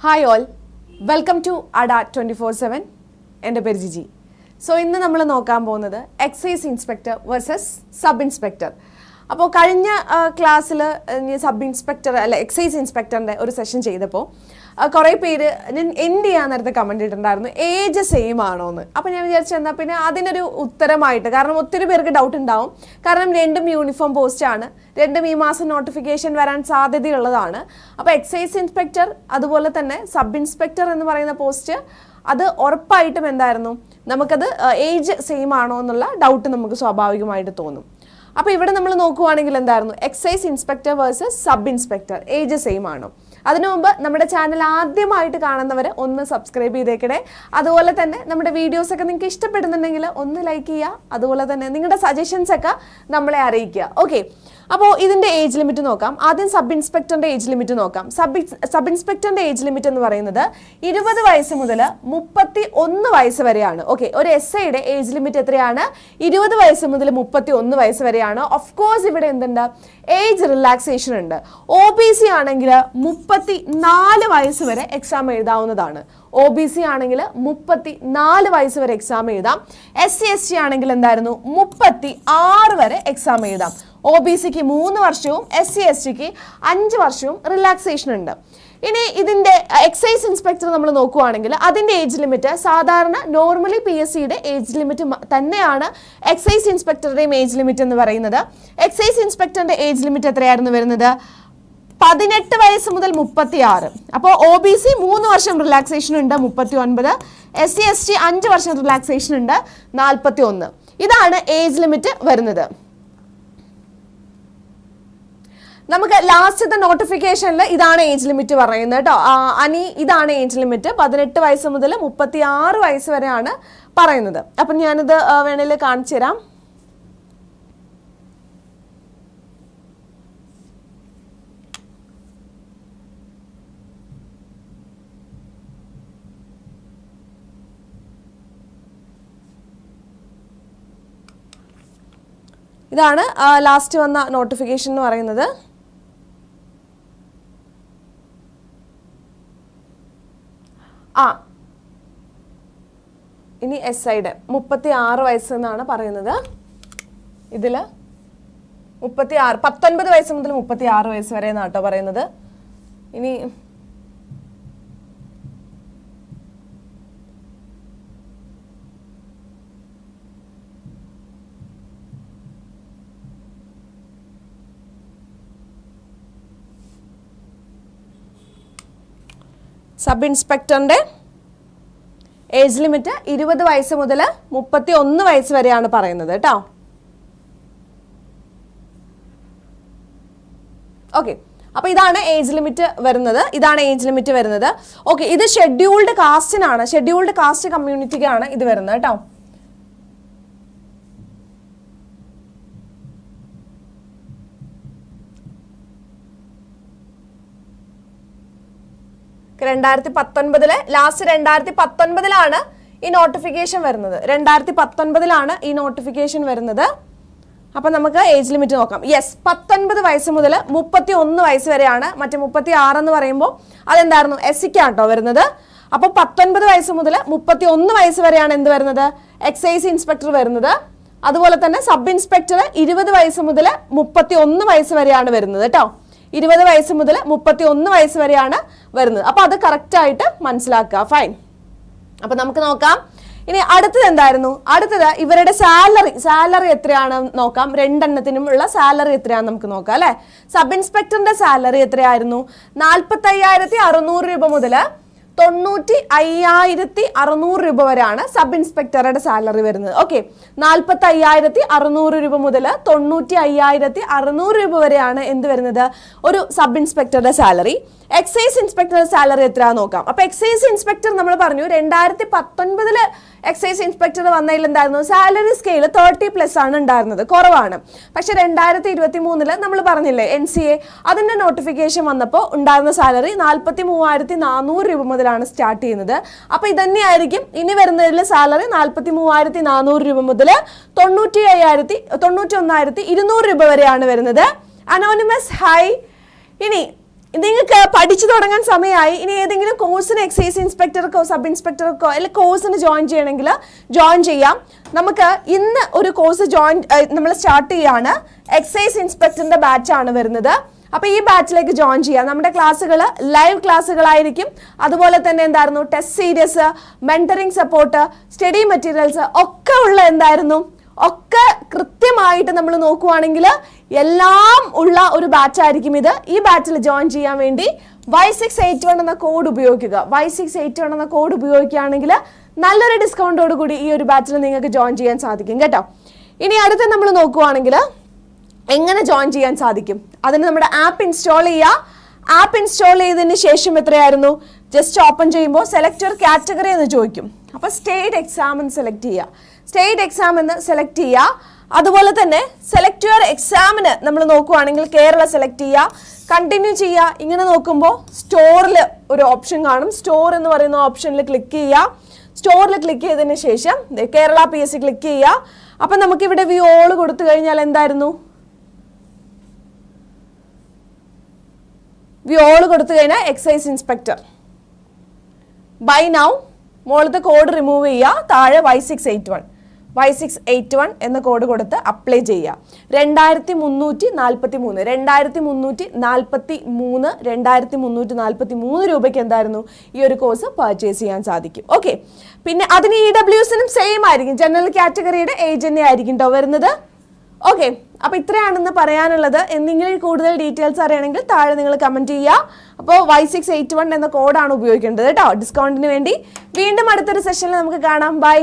Hi all welcome to Ada twenty four seven എന്റെ പേര് Jiji. So ഇന്ന് നമ്മൾ നോക്കാൻ പോകുന്നത് excise inspector versus sub inspector അപ്പോൾ കഴിഞ്ഞ ക്ലാസ്സിൽ സബ് ഇൻസ്പെക്ടർ അല്ല എക്സൈസ് ഇൻസ്പെക്ടറിന്റെ ഒരു സെഷൻ ചെയ്തപ്പോൾ കുറേ പേര് എൻഡ് ചെയ്യാൻ നേരത്തെ കമന്റ് ഇട്ടിട്ടുണ്ടായിരുന്നു. ഏജ് സെയിം ആണോ എന്ന് അപ്പോൾ ഞാൻ വിചാരിച്ചു എന്നാൽ പിന്നെ അതിനൊരു ഉത്തരമായിട്ട് കാരണം ഒത്തിരി പേർക്ക് ഡൗട്ട് ഉണ്ടാവും. കാരണം രണ്ടും യൂണിഫോം പോസ്റ്റാണ് രണ്ടും ഈ മാസം നോട്ടിഫിക്കേഷൻ വരാൻ സാധ്യതയുള്ളതാണ്. അപ്പോൾ എക്സൈസ് ഇൻസ്പെക്ടർ അതുപോലെ തന്നെ സബ് ഇൻസ്പെക്ടർ എന്ന് പറയുന്ന പോസ്റ്റ് അത് ഉറപ്പായിട്ടും എന്തായിരുന്നു? നമുക്കത് ഏജ് സെയിം ആണോ എന്നുള്ള ഡൗട്ട് നമുക്ക് സ്വാഭാവികമായിട്ട് തോന്നും. അപ്പോൾ ഇവിടെ നമ്മൾ നോക്കുവാണെങ്കിൽ എന്തായിരുന്നു? Excise inspector versus sub inspector age same ആണോ? അതിനു മുമ്പ് നമ്മുടെ ചാനൽ ആദ്യമായിട്ട് കാണുന്നവർ ഒന്ന് സബ്സ്ക്രൈബ് ചെയ്തേക്കണേ. അതുപോലെ തന്നെ നമ്മുടെ വീഡിയോസ് ഒക്കെ നിങ്ങൾക്ക് ഇഷ്ടപ്പെടുന്നുണ്ടെങ്കിൽ ഒന്ന് ലൈക്ക് ചെയ്യുക. അതുപോലെ തന്നെ നിങ്ങളുടെ സജഷൻസ് ഒക്കെ നമ്മളെ അറിയിക്കുക. ഓക്കെ അപ്പോൾ ഇതിന്റെ ഏജ് ലിമിറ്റ് നോക്കാം. ആദ്യം സബ് ഇൻസ്പെക്ടറിന്റെ ഏജ് ലിമിറ്റ് നോക്കാം. സബ് സബ് ഇൻസ്പെക്ടറിന്റെ ഏജ് ലിമിറ്റ് എന്ന് പറയുന്നത് ഇരുപത് വയസ്സ് മുതൽ മുപ്പത്തി ഒന്ന് വയസ്സ് വരെയാണ്. ഓക്കെ ഒരു എസ് ഐയുടെ ഏജ് ലിമിറ്റ് എത്രയാണ്? ഇരുപത് വയസ്സ് മുതൽ മുപ്പത്തി ഒന്ന് വയസ്സ് വരെയാണ്. ഓഫ് കോഴ്സ് ഇവിടെ എന്തുണ്ട്? ഏജ് റിലാക്സേഷൻ ഉണ്ട്. ഒ ബി സി ആണെങ്കിൽ മുപ്പത്തി നാല് വയസ്സ് വരെ എക്സാം എഴുതാവുന്നതാണ്. ഒ ബി സി ആണെങ്കിൽ മുപ്പത്തി നാല് വയസ്സ് വരെ എക്സാം എഴുതാം. എസ് സി എസ് ടി ആണെങ്കിൽ എന്തായിരുന്നു? മുപ്പത്തി ആറ് വരെ എക്സാം എഴുതാം. ഒ ബി സിക്ക് മൂന്ന് വർഷവും എസ് സി എസ് ടിക്ക് അഞ്ച് വർഷവും റിലാക്സേഷൻ ഉണ്ട്. ഇനി ഇതിന്റെ എക്സൈസ് ഇൻസ്പെക്ടർ നമ്മൾ നോക്കുവാണെങ്കിൽ അതിന്റെ ഏജ് ലിമിറ്റ് സാധാരണ നോർമലി പി എസ് സിയുടെ ഏജ് ലിമിറ്റ് തന്നെയാണ് എക്സൈസ് ഇൻസ്പെക്ടറുടെയും ഏജ് ലിമിറ്റ് എന്ന് പറയുന്നത്. എക്സൈസ് ഇൻസ്പെക്ടറിന്റെ ഏജ് ലിമിറ്റ് എത്രയായിരുന്നു വരുന്നത്? പതിനെട്ട് വയസ്സ് മുതൽ മുപ്പത്തി ആറ് അപ്പോൾ ഒ ബി സി മൂന്ന് വർഷം റിലാക്സേഷൻ ഉണ്ട് മുപ്പത്തി ഒൻപത് എസ് സി എസ് ടി അഞ്ച് വർഷം റിലാക്സേഷൻ ഉണ്ട് നാൽപ്പത്തി ഒന്ന് ഇതാണ് ഏജ് ലിമിറ്റ് വരുന്നത്. നമുക്ക് ലാസ്റ്റത്തെ നോട്ടിഫിക്കേഷനിൽ ഇതാണ് ഏജ് ലിമിറ്റ് പറയുന്നത് കേട്ടോ. അനി ഇതാണ് ഏജ് ലിമിറ്റ് പതിനെട്ട് വയസ്സ് മുതൽ മുപ്പത്തി ആറ് വയസ്സ് വരെയാണ് പറയുന്നത്. അപ്പം ഞാനിത് വേണേൽ കാണിച്ചു തരാം. ഇതാണ് ലാസ്റ്റ് വന്ന നോട്ടിഫിക്കേഷൻ എന്ന് പറയുന്നത്. ഇനി എസ് ഐയുടെ മുപ്പത്തി ആറ് വയസ്സ് എന്നാണ് പറയുന്നത്. ഇതിൽ മുപ്പത്തി ആറ് പത്തൊൻപത് വയസ്സ് മുതൽ മുപ്പത്തി ആറ് വയസ്സ് വരെ എന്നാണ് കേട്ടോ പറയുന്നത്. ഇനി സബ് ഇൻസ്പെക്ടറിന്റെ ഏജ് ലിമിറ്റ് ഇരുപത് വയസ്സ് മുതൽ മുപ്പത്തി ഒന്ന് വയസ്സ് വരെയാണ് പറയുന്നത് കേട്ടോ. ഓക്കെ അപ്പൊ ഇതാണ് ഏജ് ലിമിറ്റ് വരുന്നത്. ഇതാണ് ഏജ് ലിമിറ്റ് വരുന്നത്. ഓക്കെ ഇത് ഷെഡ്യൂൾഡ് കാസ്റ്റിനാണ് ഷെഡ്യൂൾഡ് കാസ്റ്റ് കമ്മ്യൂണിറ്റിക്കാണ് ഇത് വരുന്നത് കേട്ടോ. രണ്ടായിരത്തി പത്തൊൻപതിലെ ലാസ്റ്റ് രണ്ടായിരത്തി പത്തൊൻപതിലാണ് ഈ നോട്ടിഫിക്കേഷൻ വരുന്നത്. രണ്ടായിരത്തി പത്തൊൻപതിലാണ് ഈ നോട്ടിഫിക്കേഷൻ വരുന്നത്. അപ്പൊ നമുക്ക് ഏജ് ലിമിറ്റ് നോക്കാം. യെസ് പത്തൊൻപത് വയസ്സ് മുതൽ മുപ്പത്തി ഒന്ന് വയസ്സ് വരെയാണ്. മറ്റേ മുപ്പത്തി ആറ് എന്ന് പറയുമ്പോൾ അതെന്തായിരുന്നു എസ് സിക്കാട്ടോ വരുന്നത്. അപ്പൊ പത്തൊൻപത് വയസ്സ് മുതൽ മുപ്പത്തി ഒന്ന് വയസ്സ് വരെയാണ് എന്ത് വരുന്നത്? എക്സൈസ് ഇൻസ്പെക്ടർ വരുന്നത്. അതുപോലെ തന്നെ സബ് ഇൻസ്പെക്ടർ ഇരുപത് വയസ്സ് മുതൽ മുപ്പത്തി ഒന്ന് വയസ്സ് വരെയാണ് വരുന്നത് കേട്ടോ. ഇരുപത് വയസ്സ് മുതൽ മുപ്പത്തി ഒന്ന് വയസ്സ് വരെയാണ് വരുന്നത്. അപ്പൊ അത് കറക്റ്റ് ആയിട്ട് മനസ്സിലാക്കുക. ഫൈൻ അപ്പൊ നമുക്ക് നോക്കാം. ഇനി അടുത്തത് എന്തായിരുന്നു? അടുത്തത് ഇവരുടെ സാലറി സാലറി എത്രയാണ് നോക്കാം. രണ്ടെണ്ണത്തിനും ഉള്ള സാലറി എത്രയാണെന്ന് നമുക്ക് നോക്കാം അല്ലെ? സബ് ഇൻസ്പെക്ടറിന്റെ സാലറി എത്രയായിരുന്നു? നാൽപ്പത്തി അയ്യായിരത്തി അറുന്നൂറ് രൂപ മുതൽ തൊണ്ണൂറ്റി അയ്യായിരത്തി അറുന്നൂറ് രൂപ വരെയാണ് സബ് ഇൻസ്പെക്ടറുടെ സാലറി വരുന്നത്. ഓക്കെ നാൽപ്പത്തി അയ്യായിരത്തി അറുന്നൂറ് രൂപ മുതൽ തൊണ്ണൂറ്റി അയ്യായിരത്തി അറുന്നൂറ് രൂപ വരെയാണ് എന്ത് വരുന്നത്? ഒരു സബ് ഇൻസ്പെക്ടറുടെ സാലറി. എക്സൈസ് ഇൻസ്പെക്ടറുടെ സാലറി എത്ര നോക്കാം. അപ്പൊ എക്സൈസ് ഇൻസ്പെക്ടർ നമ്മൾ പറഞ്ഞു രണ്ടായിരത്തി പത്തൊൻപതിൽ എക്സൈസ് ഇൻസ്പെക്ടർ വന്നതിൽ എന്തായിരുന്നു? സാലറി സ്കെയിൽ തേർട്ടി പ്ലസ് ആണ് ഉണ്ടായിരുന്നത്. കുറവാണ്. പക്ഷെ രണ്ടായിരത്തി ഇരുപത്തി മൂന്നിൽ നമ്മൾ പറഞ്ഞില്ലേ എൻ സി എ അതിന്റെ നോട്ടിഫിക്കേഷൻ വന്നപ്പോൾ ഉണ്ടായിരുന്ന സാലറി നാൽപ്പത്തി മൂവായിരത്തി നാനൂറ് രൂപ മുതലാണ് സ്റ്റാർട്ട് ചെയ്യുന്നത്. അപ്പൊ ഇതന്നെയായിരിക്കും ഇനി വരുന്നതിൽ സാലറി നാൽപ്പത്തി മൂവായിരത്തി നാനൂറ് രൂപ മുതൽ തൊണ്ണൂറ്റി അയ്യായിരത്തി തൊണ്ണൂറ്റി ഒന്നായിരത്തി ഇരുന്നൂറ് രൂപ വരെയാണ് വരുന്നത്. അനോണിമസ് ഹൈ ഇനി നിങ്ങൾക്ക് പഠിച്ചു തുടങ്ങാൻ സമയമായി. ഇനി ഏതെങ്കിലും കോഴ്സിന് എക്സൈസ് ഇൻസ്പെക്ടർക്കോ സബ് ഇൻസ്പെക്ടർക്കോ അല്ലെങ്കിൽ കോഴ്സിന് ജോയിൻ ചെയ്യണമെങ്കിൽ ജോയിൻ ചെയ്യാം. നമുക്ക് ഇന്ന് ഒരു കോഴ്സ് ജോയിൻ നമ്മൾ സ്റ്റാർട്ട് ചെയ്യാണ്. എക്സൈസ് ഇൻസ്പെക്ടറിന്റെ ബാച്ചാണ് വരുന്നത്. അപ്പൊ ഈ ബാച്ചിലേക്ക് ജോയിൻ ചെയ്യാം. നമ്മുടെ ക്ലാസ്സുകൾ ലൈവ് ക്ലാസ്സുകളായിരിക്കും അതുപോലെ തന്നെ എന്തായിരുന്നു? Test series mentoring support study materials ഒക്കെ ഉള്ള എന്തായിരുന്നു? ഒക്കെ കൃത്യമായിട്ട് നമ്മൾ നോക്കുവാണെങ്കിൽ എല്ലാം ഉള്ള ഒരു ബാച്ചായിരിക്കും ഇത്. ഈ ബാച്ചിൽ ജോയിൻ ചെയ്യാൻ വേണ്ടി വൈ സിക്സ് എയ്റ്റ് വൺ എന്ന കോഡ് ഉപയോഗിക്കുക. വൈ സിക്സ് എയ്റ്റ് വൺ എന്ന കോഡ് ഉപയോഗിക്കുകയാണെങ്കിൽ നല്ലൊരു ഡിസ്കൗണ്ടോട് കൂടി ഈ ഒരു ബാച്ചിൽ നിങ്ങൾക്ക് ജോയിൻ ചെയ്യാൻ സാധിക്കും. കേട്ടോ? ഇനി അടുത്ത നമ്മൾ നോക്കുവാണെങ്കിൽ എങ്ങനെ ജോയിൻ ചെയ്യാൻ സാധിക്കും? അതിന് നമ്മുടെ ആപ്പ് ഇൻസ്റ്റാൾ ചെയ്യുക. ആപ്പ് ഇൻസ്റ്റാൾ ചെയ്തതിന് ശേഷം എത്രയായിരുന്നു? ജസ്റ്റ് ഓപ്പൺ ചെയ്യുമ്പോൾ സെലക്ട് ഒരു കാറ്റഗറി എന്ന് ചോദിക്കും. അപ്പോൾ സ്റ്റേറ്റ് എക്സാം എന്ന് സെലക്ട് ചെയ്യുക. സ്റ്റേറ്റ് എക്സാം എന്ന് സെലക്ട് ചെയ്യുക. അതുപോലെ തന്നെ സെലക്ട് യുവർ എക്സാമിന് നമ്മൾ നോക്കുവാണെങ്കിൽ കേരള സെലക്ട് ചെയ്യുക. കണ്ടിന്യൂ ചെയ്യുക. ഇങ്ങനെ നോക്കുമ്പോൾ സ്റ്റോറിൽ ഒരു ഓപ്ഷൻ കാണും. സ്റ്റോർ എന്ന് പറയുന്ന ഓപ്ഷനിൽ ക്ലിക്ക് ചെയ്യുക. സ്റ്റോറിൽ ക്ലിക്ക് ചെയ്തതിന് ശേഷം Kerala P S C click ചെയ്യുക. അപ്പം നമുക്കിവിടെ വ്യൂ ഓൾ കൊടുത്തു കഴിഞ്ഞാൽ എന്തായിരുന്നു? വ്യൂ ഓൾ കൊടുത്തു കഴിഞ്ഞാൽ എക്സൈസ് ഇൻസ്പെക്ടർ ബൈ നൗ മുകളിലത്തെ കോഡ് റിമൂവ് ചെയ്യുക താഴെ Y six eight one Y six eight one എന്ന കോഡ് കൊടുത്ത് അപ്ലൈ ചെയ്യുക. രണ്ടായിരത്തി മുന്നൂറ്റി നാൽപ്പത്തി മൂന്ന് രണ്ടായിരത്തി മുന്നൂറ്റി നാൽപ്പത്തി മൂന്ന് രണ്ടായിരത്തി മുന്നൂറ്റി നാൽപ്പത്തി മൂന്ന് രൂപയ്ക്ക് എന്തായിരുന്നു? ഈ ഒരു കോഴ്സ് പർച്ചേസ് ചെയ്യാൻ സാധിക്കും. ഓക്കെ പിന്നെ അതിന് ഇ ഡബ്ല്യുസിനും സെയിം ആയിരിക്കും. ജനറൽ കാറ്റഗറിയുടെ ഏജ് തന്നെ ആയിരിക്കും കേട്ടോ വരുന്നത്. ഓക്കെ അപ്പൊ ഇത്രയാണെന്ന് പറയാനുള്ളത്. എന്തെങ്കിലും കൂടുതൽ ഡീറ്റെയിൽസ് അറിയണമെങ്കിൽ താഴെ നിങ്ങൾ കമന്റ് ചെയ്യുക. അപ്പോൾ വൈ സിക്സ് എയ്റ്റ് വൺ എന്ന കോഡാണ് ഉപയോഗിക്കേണ്ടത് കേട്ടോ. ഡിസ്കൗണ്ടിന് വേണ്ടി. വീണ്ടും അടുത്തൊരു സെഷനിൽ നമുക്ക് കാണാം. ബൈ